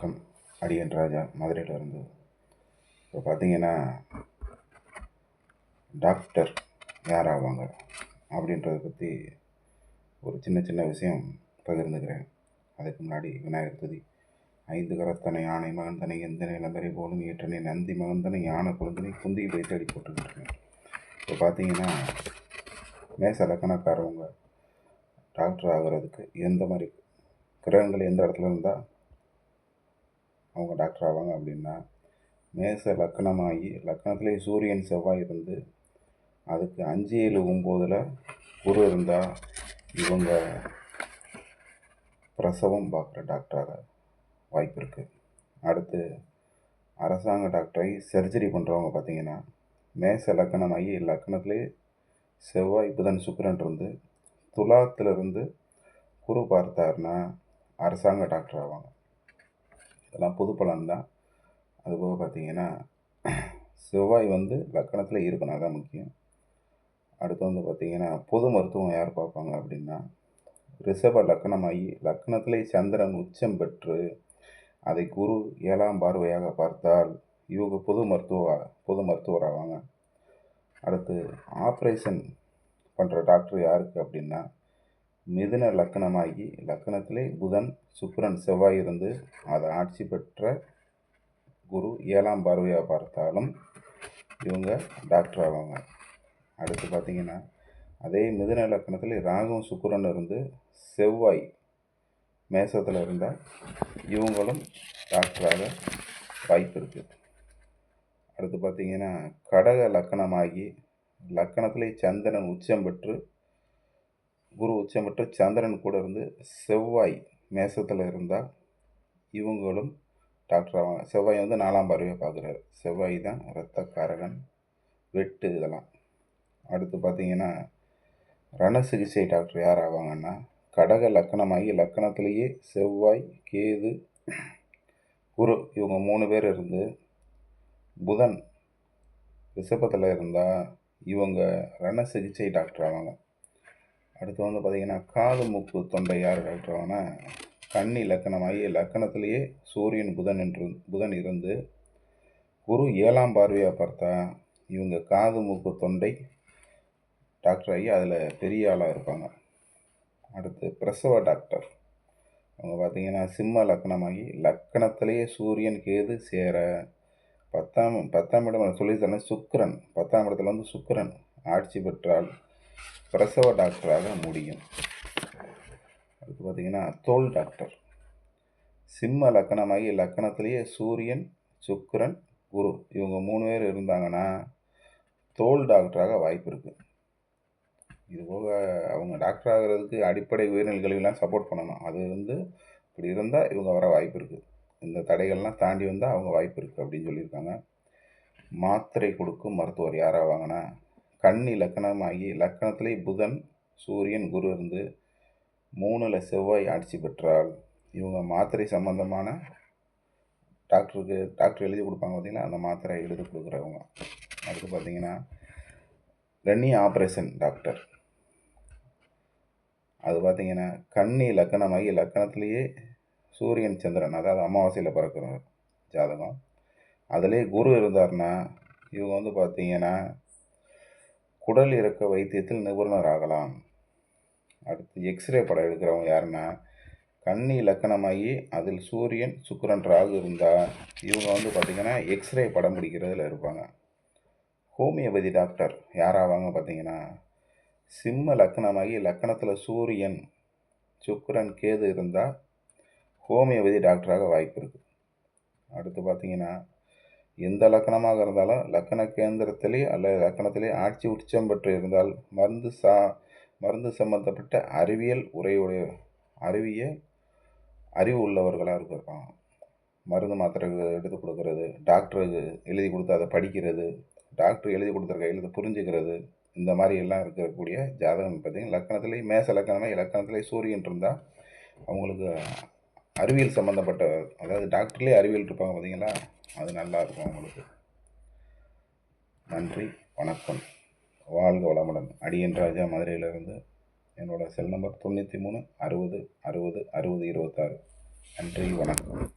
வணக்கம். அடியன் ராஜா மதுரையில் இருந்து. இப்போ பார்த்தீங்கன்னா டாக்டர் யார் ஆவாங்க அப்படின்றத பற்றி ஒரு சின்ன சின்ன விஷயம் பகிர்ந்துக்கிறேன். அதுக்கு முன்னாடி விநாயகர் துதி ஐந்து கரத்தனை யானை மகந்தனை எந்த நிலம்பரை போலும் ஏற்றனை நந்தி மகந்தனை யானை குழந்தனை குந்தி போய் தேடி போட்டுக்கிட்டு இப்போ பார்த்தீங்கன்னா மேச லக்கணக்காரவங்க டாக்டர் ஆகிறதுக்கு எந்த மாதிரி கிரகங்கள் எந்த இடத்துல இருந்தால் அவங்க டாக்டர் ஆவாங்க அப்படின்னா மேச லக்கணமாகி லக்கணத்திலே சூரியன் செவ்வாய் இருந்து அதுக்கு அஞ்சு ஏழு ஒம்போதில் குரு இருந்தால் இவங்க பிரசவம் பார்க்குற டாக்டராக வாய்ப்பு இருக்குது அடுத்து அரசாங்க டாக்டரை சர்ஜரி பண்ணுறவங்க பார்த்தீங்கன்னா மேச லக்கணமாகி லக்கணத்திலே செவ்வாய் புதன் சுக்கரன் இருந்து துலாத்திலிருந்து குரு பார்த்தாருன்னா அரசாங்க டாக்டர் ஆவாங்க. இதெல்லாம் பொது பலன் தான். அதுபோக பார்த்தீங்கன்னா செவ்வாய் வந்து லக்கணத்தில் இருக்கணும் அதான் முக்கியம். அடுத்து வந்து பார்த்திங்கன்னா பொது மருத்துவம் யார் பார்ப்பாங்க அப்படின்னா ரிஷப லக்கணமாகி லக்கணத்திலே சந்திரன் உச்சம் பெற்று அதை குரு ஏழாம் பார்வையாக பார்த்தால் இவங்க பொது மருத்துவ பொது மருத்துவர் ஆவாங்க. அடுத்து ஆப்ரேஷன் பண்ணுற டாக்டர் யாருக்கு அப்படின்னா மிதுன லக்கணமாகி லக்கணத்திலே புதன் சுக்கிரன் செவ்வாய் இருந்து அதை ஆட்சி பெற்ற குரு ஏழாம் பார்வையாக பார்த்தாலும் இவங்க டாக்டர் ஆவாங்க. அடுத்து பார்த்தீங்கன்னா அதே மிதுன லக்கணத்தில் ராகும் சுக்கிரன் இருந்து செவ்வாய் மேசத்தில் இருந்தால் இவங்களும் டாக்டராக வாய்ப்பு இருக்குது அடுத்து பார்த்தீங்கன்னா கடக லக்கணமாகி லக்கணத்திலே சந்திரன் உச்சம் பெற்று குரு உச்சம் சந்திரன் கூட இருந்து செவ்வாய் மேசத்தில் இருந்தால் இவங்களும் டாக்டர் ஆவாங்க செவ்வாய் வந்து நாலாம் பார்வையை பார்க்குறாரு. செவ்வாய் தான் இரத்தக்காரகன் வெட்டு இதெல்லாம். அடுத்து பார்த்தீங்கன்னா ரண சிகிச்சை டாக்டர் யார் ஆவாங்கன்னா கடக லக்கணமாகி லக்கணத்திலேயே செவ்வாய் கேது குரு இவங்க மூணு பேர் இருந்து புதன் ரிஷபத்தில் இருந்தால் இவங்க ரண சிகிச்சை டாக்டர் ஆவாங்க. அடுத்து வந்து பார்த்திங்கன்னா காது மூக்கு தொண்டை யார் டாக்டர் கன்னி லக்கணமாகி லக்கணத்திலேயே சூரியன் புதன் என்று புதன் இருந்து குரு ஏழாம் பார்வையாக பார்த்தா இவங்க காது மூக்கு தொண்டை டாக்டர் ஆகி அதில் பெரிய ஆளாக இருப்பாங்க. அடுத்து பிரசவ டாக்டர். அவங்க பார்த்தீங்கன்னா சிம்ம லக்கணமாகி லக்கணத்திலேயே சூரியன் கேது சேர பத்தாம் பத்தாம் இடம் சொல்லித்தரேன் சுக்கரன். பத்தாம் இடத்துல வந்து சுக்கரன் ஆட்சி பெற்றால் பிரசவ டாக்டராக முடியும். அடுத்து பார்த்தீங்கன்னா தோல் டாக்டர். சிம்ம லக்கணமாகி லக்கணத்திலேயே சூரியன் சுக்கரன் குரு இவங்க மூணு பேர் இருந்தாங்கன்னா தோல் டாக்டராக வாய்ப்பு இருக்குது இது போக அவங்க டாக்டர் ஆகிறதுக்கு அடிப்படை உயர்நிலை கல்வியெல்லாம் சப்போர்ட் பண்ணணும். அது வந்து இப்படி இருந்தால் இவங்க வர வாய்ப்பு இருக்குது இந்த தடைகள்லாம் தாண்டி வந்தால் அவங்க வாய்ப்பு இருக்குது அப்படின்னு சொல்லியிருக்காங்க. மாத்திரை கொடுக்கும் மருத்துவர் யாராவாங்கன்னா கன்னி லக்கணமாகி லக்கணத்திலே புதன் சூரியன் குரு இருந்து மூணில் செவ்வாய் ஆட்சி பெற்றால் இவங்க மாத்திரை சம்மந்தமான டாக்டருக்கு டாக்டர் எழுதி கொடுப்பாங்க பார்த்திங்கன்னா அந்த மாத்திரை எழுதி கொடுக்குறவங்க. அடுத்து பார்த்திங்கன்னா ரன்னி ஆப்ரேஷன் டாக்டர். அது பார்த்திங்கன்னா கன்னி லக்கணமாகி லக்கணத்துலேயே சூரியன் சந்திரன் அதாவது அமாவாசையில் பிறக்கிற ஜாதகம். அதிலே குரு இருந்தார்னா இவங்க வந்து பார்த்திங்கன்னா குடல் இறக்க வைத்தியத்தில் நிபுணர் ஆகலாம் அடுத்து எக்ஸ்ரே படம் எடுக்கிறவங்க யாருன்னா கண்ணி இலக்கணமாகி அதில் சூரியன் சுக்கரன் ராகு இருந்தால் இவங்க வந்து பார்த்திங்கன்னா எக்ஸ்ரே படம் பிடிக்கிறதுல இருப்பாங்க. ஹோமியோபதி டாக்டர் யாராவாங்க பார்த்தீங்கன்னா சிம்ம லக்கணமாகி லக்கணத்தில் சூரியன் சுக்கரன் கேது இருந்தால் ஹோமியோபதி டாக்டராக வாய்ப்பு இருக்குது அடுத்து பார்த்தீங்கன்னா எந்த லக்கணமாக இருந்தாலும் லக்கண கேந்திரத்திலே அல்லது லக்கணத்திலே ஆட்சி உச்சம் பெற்று இருந்தால் மருந்து சா மருந்து சம்பந்தப்பட்ட அறிவியல் உரையுடைய அறிவிய அறிவு உள்ளவர்களாக இருப்பாங்க. மருந்து மாத்திரை எடுத்து கொடுக்கறது டாக்டருக்கு எழுதி கொடுத்து அதை படிக்கிறது டாக்டர் எழுதி கொடுத்துருக்க எழுதி புரிஞ்சுக்கிறது இந்த மாதிரி எல்லாம் இருக்கக்கூடிய ஜாதகம் பார்த்திங்கன்னா லக்கணத்திலே மேச லக்கணமே லக்கணத்திலே சூரியன் இருந்தால் அவங்களுக்கு அறிவியல் சம்மந்தப்பட்ட அதாவது டாக்டர்லேயே அறிவியல் இருப்பாங்க பார்த்தீங்களா? அது நல்லா இருக்கும் அவங்களுக்கு நன்றி வணக்கம். வாழ்க வளமுடன். அடியன் ராஜா மதுரையிலிருந்து என்னோடய செல் நம்பர் தொண்ணூற்றி மூணு அறுபது அறுபது அறுபது இருபத்தாறு. நன்றி வணக்கம்.